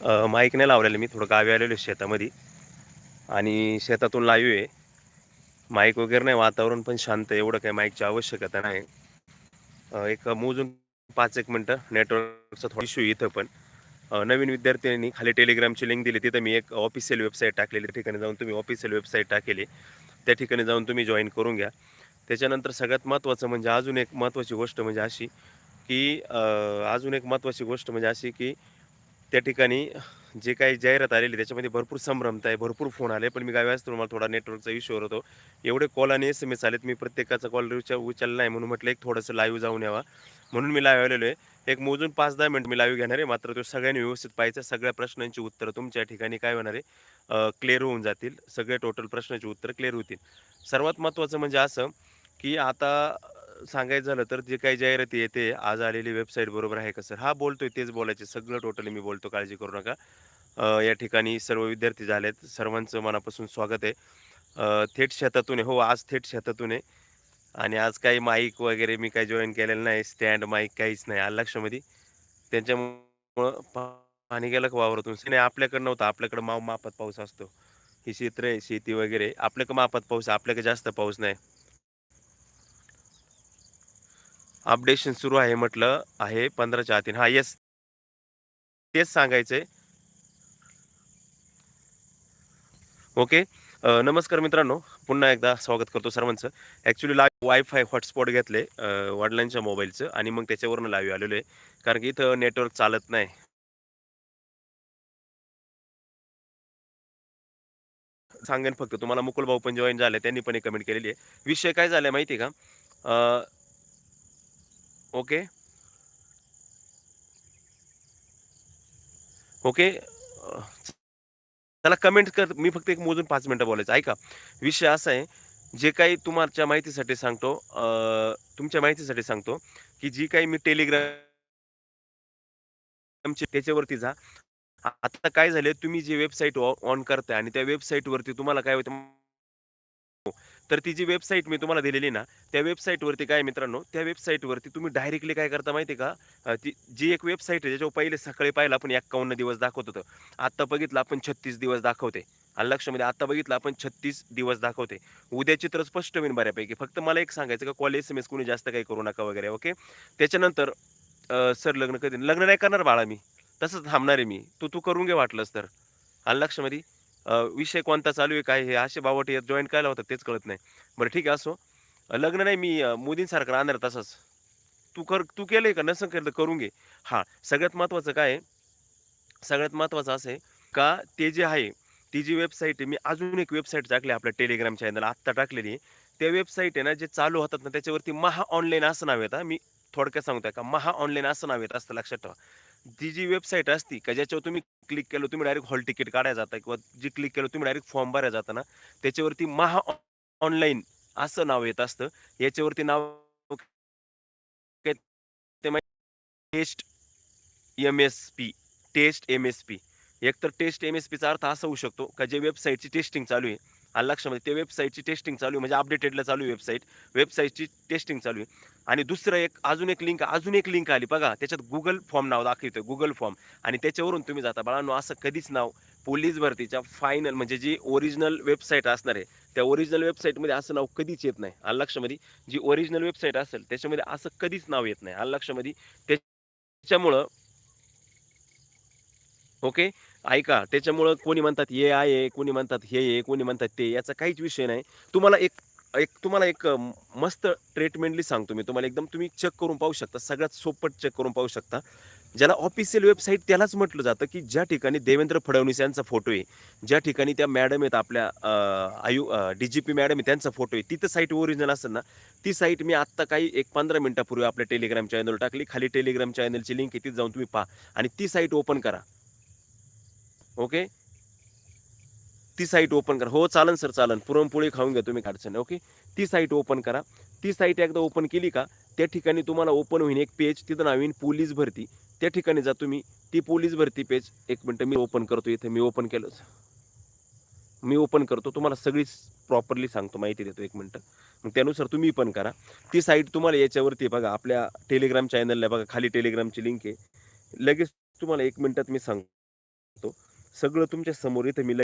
Mic नाही लावलेलं मी थोडं गावी आलेलो आहे शेतामध्ये. आणि शेतातून लाईव्ह आहे. माईक वगैरे नाही वातावरण पण शांत आहे एवढं काही माईकची आवश्यकता नाही. एक मोजून पाच एक मिनटं नेटवर्कचा थोडा इश्यू इथं पण. नवीन विद्यार्थ्यांनी खाली टेलिग्रामची लिंक दिली. तिथं मी एक ऑफिशियल वेबसाईट टाकलेली त्या ठिकाणी जाऊन तुम्ही ऑफिशियल वेबसाईट टाकेली. त्या ठिकाणी जाऊन तुम्ही जॉईन करून घ्या. त्याच्यानंतर सगळ्यात महत्त्वाचं म्हणजे अजून एक महत्त्वाची गोष्ट म्हणजे अशी की अजून एक महत्त्वाची गोष्ट म्हणजे अशी की त्या ठिकाणी जे काही जाहिरात आलेली त्याच्यामध्ये भरपूर संभ्रमता आहे भरपूर फोन आले पण मी गावी असतो मला थोडा नेटवर्कचा इश्यू होतो. एवढे कॉल आणि एस एम एस आलेत मी प्रत्येकाचा कॉल उचल उचलला नाही म्हणून म्हटलं एक थोडंसं लाईव्ह जाऊन यावा. म्हणून मी लाईव्ह आलेलो आहे. एक मोजून पाच दहा मिनिट मी लाईव्ह घेणार आहे मात्र तो सगळ्यांनी व्यवस्थित पाहिजे सगळ्या प्रश्नांची उत्तरं तुमच्या ठिकाणी काय होणार आहे क्लिअर होऊन जातील. सगळे टोटल प्रश्नांची उत्तरं क्लिअर होतील. सर्वात महत्त्वाचं म्हणजे असं की आता सांगायचं झालं तर जे काही जाहिराती येते आज आलेली वेबसाईट बरोबर आहे का सर? हा बोलतोय तेच बोलायचे. सगळं टोटली मी बोलतो काळजी करू नका. या ठिकाणी सर्व विद्यार्थी झालेत. सर्वांचं मनापासून स्वागत आहे. थेट शेतातून आहे. हो आज थेट शेतातून आहे. आणि आज काही माईक वगैरे मी काही जॉईन केलेलं नाही. स्टँड माईक काहीच नाही. आलं लक्षामध्ये? त्यांच्यामुळं पा- पाणी गेलं का वावरातून? नाही आपल्याकडं नव्हतं. आपल्याकडं माव मापात पाऊस असतो. ही क्षेत्र आहे शेती वगैरे. आपल्याकडं मापात पाऊस आहे. आपल्याकडे जास्त पाऊस नाही. अपडेशन सुरू आहे म्हटलं आहे पंधराच्या आतीन हा येस तेच सांगायचंय. ओके नमस्कार मित्रांनो. पुन्हा एकदा स्वागत करतो सर्वांचं. ॲक्च्युली लाईव्ह वायफाय हॉटस्पॉट घेतले वडिलांच्या मोबाईलचं आणि मग त्याच्यावरून लाईव्ह आलेलो आहे. कारण की इथं नेटवर्क चालत नाही. सांगेन फक्त. तुम्हाला मुकुल भाऊ पण जॉईन झाले त्यांनी पण एक कमेंट केलेली आहे. विषय काय झालाय माहिती आहे का ओके? ओके? त्याला कमेंट कर मी फक्त एक मोजून पाच मिनटं बोलायचं. ऐका विषय असा आहे जे काही तुमच्या माहितीसाठी सांगतो तुमच्या माहितीसाठी सांगतो की जी काही मी टेलिग्राम त्याच्यावरती जा. आता काय झालं तुम्ही जी वेबसाईट ऑन करताय आणि त्या वेबसाईटवरती तुम्हाला काय होतं तर ती जी वेबसाईट मी तुम्हाला दिलेली ना त्या वेबसाईटवरती काय मित्रांनो त्या वेबसाईटवरती तुम्ही डायरेक्टली काय करता माहिती आहे का? ती जी एक वेबसाईट आहे ज्याच्यावर पहिले सकाळी पाहिलं आपण एक्कावन्न दिवस दाखवत होतं आत्ता बघितलं आपण छत्तीस दिवस दाखवते. आणि लक्षामध्ये म्हणजे आता बघितलं आपण छत्तीस दिवस दाखवते. उद्या चित्र स्पष्ट होईल बऱ्यापैकी. फक्त मला एक सांगायचं का कॉल एस एम एस कोणी जास्त काही करू नका वगैरे ओके त्याच्यानंतर सर लग्न कधी? लग्न नाही करणार बाळा मी. तसंच थांबणार आहे मी. तू तू करून घे वाटलंस तर. आणि लक्षामध्ये विषय कोणता चालू आहे काय हे असे बावट जॉईन करायला होतं तेच कळत नाही. बरं ठीक आहे असो. लग्न नाही मी मोदींसारखं राहणार तसंच. तू कर तू केलंय का? नसं केलं तर करून घे. हां सगळ्यात महत्त्वाचं काय आहे? सगळ्यात महत्त्वाचं असं आहे का ते जे आहे ती जी वेबसाईट आहे मी अजून एक वेबसाईट टाकली आपल्या टेलिग्राम चॅनल आत्ता टाकलेली आहे. त्या वेबसाईट आहे ना जे चालू होतात ना त्याच्यावरती महा ऑनलाईन असं नाव येतं मी थोडक्यात सांगतोय का? महा ऑनलाईन असं नाव येत असतं लक्षात ठेवा. ती जी वेबसाईट असती का ज्याच्यावर तुम्ही क्लिक केलं तुम्ही डायरेक्ट हॉल तिकीट काढायला जाता किंवा जी क्लिक केलं तुम्ही डायरेक्ट फॉर्म भरायला जाता ना त्याच्यावरती महा ऑनलाईन असं नाव येत असतं. याच्यावरती नाव test M S P test M S P. एकतर टेस्ट एम एस पीचा अर्थ असा होऊ शकतो का जे वेबसाईटची टेस्टिंग चालू आहे आलं लक्षामध्ये म्हणजे ते वेबसाईटची टेस्टिंग चालू आहे म्हणजे अपडेटेडला चालू आहे वेबसाईट वेबसाईटची टेस्टिंग चालू आहे. आणि दुसरं एक अजून एक लिंक अजून एक लिंक आली बघा त्याच्यात गुगल फॉर्म नाव दाखवतं गुगल फॉर्म आणि त्याच्यावरून तुम्ही जाता. बाळांनो असं कधीच नाव पोलीस भरतीच्या फायनल म्हणजे जी ओरिजिनल वेबसाईट असणार आहे त्या ओरिजिनल वेबसाईटमध्ये असं नाव कधीच येत नाही. आलं लक्षामध्ये जी ओरिजिनल वेबसाईट असेल त्याच्यामध्ये असं कधीच नाव येत नाही. आलं लक्षामध्ये त्याच्यामुळं ओके ऐका त्याच्यामुळं कोणी म्हणतात हे आहे कोणी म्हणतात हे आहे कोणी म्हणतात ते याचा काहीच विषय नाही. तुम्हाला एक एक तुम्हाला एक मस्त ट्रीटमेंटली सांगतो मी तुम्हाला. एकदम तुम्ही चेक करून पाहू शकता सगळ्यात सोपट चेक करून पाहू शकता. ज्याला ऑफिशियल वेबसाईट त्यालाच म्हटलं जातं की ज्या ठिकाणी देवेंद्र फडणवीस यांचा फोटो आहे ज्या ठिकाणी त्या मॅडम आहेत आपल्या आयु डी जी पी मॅडम आहे त्यांचा फोटो आहे. तिथं साईट ओरिजिनल असेल ना ती साईट मी आत्ता काही एक पंधरा मिनटापूर्वी आपल्या टेलिग्राम चॅनल टाकली. खाली टेलिग्राम चॅनलची लिंक आहे तिथे जाऊन तुम्ही पहा. आणि ती साईट ओपन करा. ओके ती साईट ओपन करा. हो चालन सर चालन. पुरणपोळी खाऊन घ्या तुम्ही अडचण ओके ती साईट ओपन करा. ती साईट एकदा ओपन केली का त्या ठिकाणी तुम्हाला ओपन होईन एक पेज तिथं नवीन पोलीस भरती. त्या ठिकाणी जा तुम्ही. ती पोलीस भरती पेज एक मिनटं मी ओपन करतो इथे. मी ओपन केलं मी ओपन करतो. तुम्हाला सगळी प्रॉपरली सांगतो. माहिती देतो. एक मिनटं. मग त्यानुसार तुम्ही पण करा. ती साईट तुम्हाला याच्यावरती बघा. आपल्या टेलिग्राम चॅनलला बघा. खाली टेलिग्रामची लिंक आहे. लगेच तुम्हाला एक मिनटात मी सांगतो. सगळं तुमच्यासमोर इथं मी